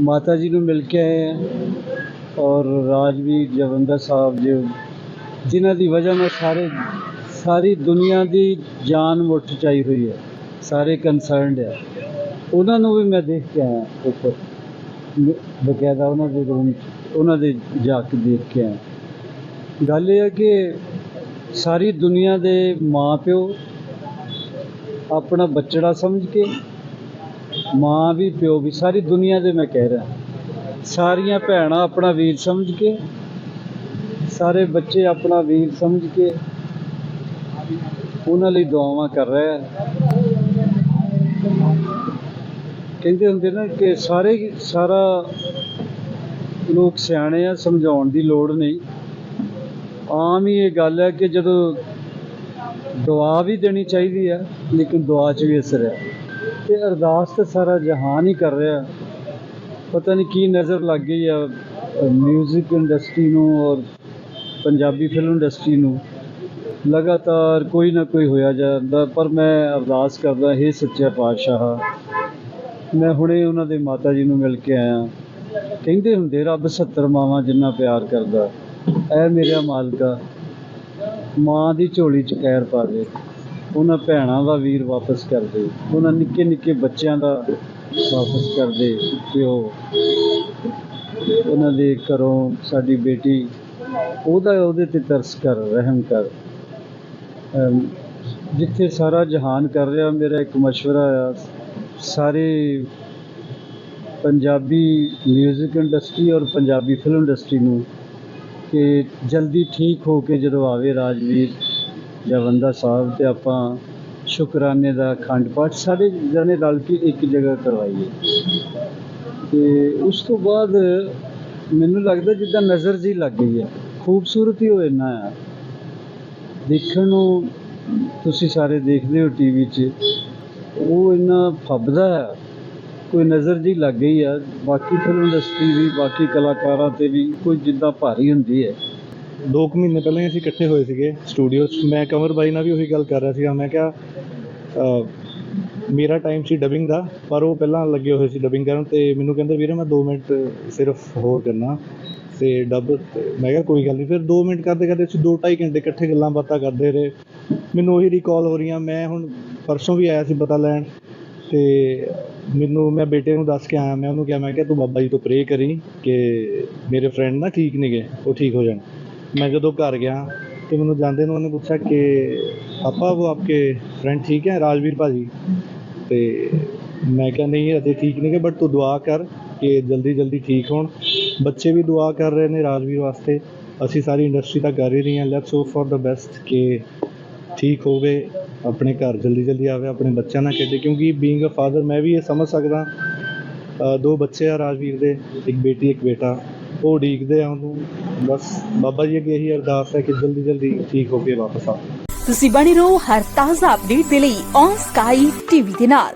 ਮਾਤਾ ਜੀ ਨੂੰ ਮਿਲ ਕੇ ਆਏ ਹਾਂ ਔਰ ਰਾਜਵੀਰ ਜਵੰਦਾ ਸਾਹਿਬ ਜੋ, ਜਿਨ੍ਹਾਂ ਦੀ ਵਜ੍ਹਾ ਨਾਲ ਸਾਰੇ, ਸਾਰੀ ਦੁਨੀਆ ਦੀ ਜਾਨ ਮੁੱਠ ਚਾਈ ਹੋਈ ਹੈ, ਸਾਰੇ ਕੰਸਰਨਡ ਹੈ ਉਹਨਾਂ ਨੂੰ ਵੀ ਮੈਂ ਦੇਖ ਕੇ ਆਇਆ ਉੱਪਰ। ਬਕਾਇਦਾ ਉਹਨਾਂ ਦੇ ਰੂਮ ਉਹਨਾਂ ਦੇ ਜਾ ਕੇ ਦੇਖ ਕੇ ਆਇਆ। ਗੱਲ ਇਹ ਹੈ ਕਿ ਸਾਰੀ ਦੁਨੀਆ ਦੇ ਮਾਂ ਪਿਓ ਆਪਣਾ ਬੱਚੜਾ ਸਮਝ ਕੇ ਮਾਂ ਵੀ, ਪਿਓ ਵੀ, ਸਾਰੀ ਦੁਨੀਆ ਦੇ ਮੈਂ ਕਹਿ ਰਿਹਾ। ਸਾਰੀਆਂ ਭੈਣਾਂ ਆਪਣਾ ਵੀਰ ਸਮਝ ਕੇ, ਸਾਰੇ ਬੱਚੇ ਆਪਣਾ ਵੀਰ ਸਮਝ ਕੇ ਉਹਨਾਂ ਲਈ ਦੁਆਵਾਂ ਕਰ ਰਿਹਾ ਕਹਿੰਦੇ ਹੁੰਦੇ ਨਾ ਕਿ ਸਾਰੇ ਸਾਰਾ ਲੋਕ ਸਿਆਣੇ ਆ, ਸਮਝਾਉਣ ਦੀ ਲੋੜ ਨਹੀਂ। ਆਮ ਹੀ ਇਹ ਗੱਲ ਹੈ ਕਿ ਜਦੋਂ ਦੁਆ ਵੀ ਦੇਣੀ ਚਾਹੀਦੀ ਹੈ, ਲੇਕਿਨ ਦੁਆ 'ਚ ਵੀ ਅਸਰ ਹੈ। ਤੇ ਅਰਦਾਸ ਤਾਂ ਸਾਰਾ ਜਹਾਨ ਹੀ ਕਰ ਰਿਹਾ। ਪਤਾ ਨਹੀਂ ਕੀ ਨਜ਼ਰ ਲੱਗ ਗਈ ਆ 뮤직 ਇੰਡਸਟਰੀ ਨੂੰ ਔਰ ਪੰਜਾਬੀ ਫਿਲਮ ਇੰਡਸਟਰੀ ਨੂੰ। ਲਗਾਤਾਰ ਕੋਈ ਨਾ ਕੋਈ ਹੋਇਆ ਜਾਂਦਾ, ਪਰ ਮੈਂ ਅਰਦਾਸ ਕਰਦਾ, ਹੈ ਸੱਚੇ ਪਾਤਸ਼ਾਹ, ਮੈਂ ਹੁਣੇ ਉਹਨਾਂ ਦੇ ਮਾਤਾ ਜੀ ਨੂੰ ਮਿਲ ਕੇ ਆਇਆ। ਕਹਿੰਦੇ ਹੁੰਦੇ, ਰੱਬ 70 ਮਾਵਾਂ ਜਿੰਨਾ ਪਿਆਰ ਕਰਦਾ, ਐ ਮੇਰਾ ਮਾਲਕਾ, ਮਾਂ ਦੀ ਝੋਲੀ 'ਚ ਖੈਰ ਪਾ ਦੇ। ਉਹਨਾਂ ਭੈਣਾਂ ਦਾ ਵੀਰ ਵਾਪਸ ਕਰ ਦੇ। ਉਹਨਾਂ ਨਿੱਕੇ ਨਿੱਕੇ ਬੱਚਿਆਂ ਦਾ ਵਾਪਸ ਕਰ ਦੇ ਪਿਓ। ਉਹਨਾਂ ਦੇ ਘਰੋਂ ਸਾਡੀ ਬੇਟੀ, ਉਹਦਾ ਉਹਦੇ ਤੇ ਤਰਸ ਕਰ, ਰਹਿਮ ਕਰ। ਜਿੱਥੇ ਸਾਰਾ ਜਹਾਨ ਕਰ ਰਿਹਾ, ਮੇਰਾ ਇੱਕ ਮਸ਼ਵਰਾ ਆ। ਸਾਰੇ ਪੰਜਾਬੀ 뮤직 ਇੰਡਸਟਰੀ ਔਰ ਪੰਜਾਬੀ ਫਿਲਮ ਇੰਡਸਟਰੀ ਨੂੰ ਕਿ ਜਲਦੀ ਠੀਕ ਹੋ ਕੇ ਜਦੋਂ ਆਵੇ ਰਾਜਵੀਰ ਜਵੰਦਾ ਸਾਹਿਬ ਤੇ ਆਪਾਂ ਸ਼ੁਕਰਾਨੇ ਦਾ ਅਖੰਡ ਪਾਠ ਸਾਰੇ ਜਣੇ ਰਲ ਕੇ ਇੱਕ ਜਗ੍ਹਾ ਕਰਵਾਈਏ। ਤੇ ਉਸ ਤੋਂ ਬਾਅਦ ਮੈਨੂੰ ਲੱਗਦਾ ਜਿੱਦਾਂ ਨਜ਼ਰ ਜੀ ਲੱਗ ਗਈ ਹੈ, ਖੂਬਸੂਰਤੀ ਹੋ ਇੰਨਾ ਆ। ਦੇਖਣ ਨੂੰ ਤੁਸੀਂ ਸਾਰੇ ਦੇਖਦੇ ਹੋ ਟੀਵੀ 'ਚ, ਉਹ ਇੰਨਾ ਫੱਬਦਾ ਹੈ ਕੋਈ ਨਜ਼ਰ ਜੀ ਲੱਗ ਗਈ ਆ। ਬਾਕੀ ਫਿਲਮ ਇੰਡਸਟਰੀ ਵੀ, ਬਾਕੀ ਕਲਾਕਾਰਾਂ ਤੇ ਵੀ ਕੋਈ ਜਿੱਦਾਂ ਭਾਰੀ ਹੁੰਦੀ ਹੈ। ਦੋ ਕੁ ਮਹੀਨੇ ਪਹਿਲਾਂ ਹੀ ਅਸੀਂ ਇਕੱਠੇ ਹੋਏ ਸੀਗੇ ਸਟੂਡੀਓ 'ਚ। ਮੈਂ ਕਮਰ ਬਾਈ ਨਾਲ ਵੀ ਉਹੀ ਗੱਲ ਕਰ ਰਿਹਾ ਸੀਗਾ। ਮੈਂ ਕਿਹਾ ਅਹ, ਮੇਰਾ ਟਾਈਮ ਸੀ ਡਬਿੰਗ ਦਾ ਪਰ ਉਹ ਪਹਿਲਾਂ ਲੱਗੇ ਹੋਏ ਸੀ ਡਬਿੰਗ ਕਰਨ ਤੇ ਮੈਨੂੰ ਕਹਿੰਦੇ ਵੀਰੇ ਮੈਂ 2 ਮਿੰਟ ਸਿਰਫ ਹੋਰ ਕਰਨਾ ਤੇ ਡਬ ਮੈਂ ਕਿਹਾ ਕੋਈ ਗੱਲ ਨਹੀਂ ਫਿਰ 2 ਮਿੰਟ ਕਰਦੇ ਕਰਦੇ ਅਸੀਂ 2.5 ਘੰਟੇ ਇਕੱਠੇ ਗੱਲਾਂ ਬਾਤਾਂ ਕਰਦੇ ਰਹੇ। ਮੈਨੂੰ ਉਹੀ ਰੀਕਾਲ ਹੋ ਰਹੀਆਂ। ਮੈਂ ਹੁਣ ਪਰਸੋਂ ਵੀ ਆਇਆ ਸੀ ਪਤਾ ਲੈਣ ਤੇ ਮੈਨੂੰ ਮੈਂ ਬੇਟੇ ਨੂੰ ਦੱਸ ਕੇ ਆਇਆ। ਮੈਂ ਉਹਨੂੰ ਕਿਹਾ ਮੈਂ ਕਿਹਾ ਤੂੰ ਬਾਬਾ ਜੀ ਤੋਂ ਪ੍ਰੇ ਕਰੀ ਕਿ ਮੇਰੇ ਫਰੈਂਡ ਨਾ ਠੀਕ ਨੇਗੇ ਉਹ ਠੀਕ ਹੋ ਜਾਣ। ਮੈਂ ਜਦੋਂ ਘਰ ਗਿਆ ਤੇ ਮੈਨੂੰ ਜਾਂਦੇ ਨੂੰ ਉਹਨੇ ਪੁੱਛਿਆ ਕਿ ਪਾਪਾ ਉਹ ਆਪਕੇ ਫਰੈਂਡ ਠੀਕ ਹੈ, ਰਾਜਵੀਰ ਭਾਜੀ? ਤੇ ਮੈਂ ਕਿਹਾ ਨਹੀਂ, ਅਜੇ ਠੀਕ ਨਹੀਂ ਗੇ ਬਟ ਤੂੰ ਦੁਆ ਕਰ ਕਿ ਜਲਦੀ ਜਲਦੀ ਠੀਕ ਹੋਣ। ਬੱਚੇ ਵੀ ਦੁਆ ਕਰ ਰਹੇ ਨੇ ਰਾਜਵੀਰ ਵਾਸਤੇ। ਅਸੀਂ ਸਾਰੀ ਇੰਡਸਟਰੀ ਤਾਂ ਕਰ ਹੀ ਰਹੀ ਹਾਂ। Let's hope for the best ਕਿ ਠੀਕ ਹੋਵੇ, ਆਪਣੇ ਘਰ ਜਲਦੀ ਜਲਦੀ ਆਵੇ, ਆਪਣੇ ਬੱਚਿਆਂ ਨਾਲ ਖੇਡੇ। ਕਿਉਂਕਿ ਬੀਇੰਗ ਅ ਫਾਦਰ ਮੈਂ ਵੀ ਇਹ ਸਮਝ ਸਕਦਾ ਦੋ ਬੱਚੇ ਆ ਰਾਜਵੀਰ ਦੇ, ਇੱਕ ਬੇਟੀ, ਇੱਕ ਬੇਟਾ। ਉਹ ਉਡੀਕਦੇ ਆ ਉਹਨੂੰ। ਬਸ ਬਾਬਾ ਜੀ ਅੱਗੇ ਇਹੀ ਅਰਦਾਸ ਹੈ ਕਿ ਜਲਦੀ ਜਲਦੀ ਠੀਕ ਹੋ ਕੇ ਵਾਪਸ ਆ ਤੁਸੀਂ ਬਣੇ ਰਹੋ ਹਰ ਤਾਜ਼ਾ ਅਪਡੇਟ ਦੇ ਲਈ ਔਨ ਸਕਾਈ ਟੀਵੀ ਦੇ ਨਾਲ।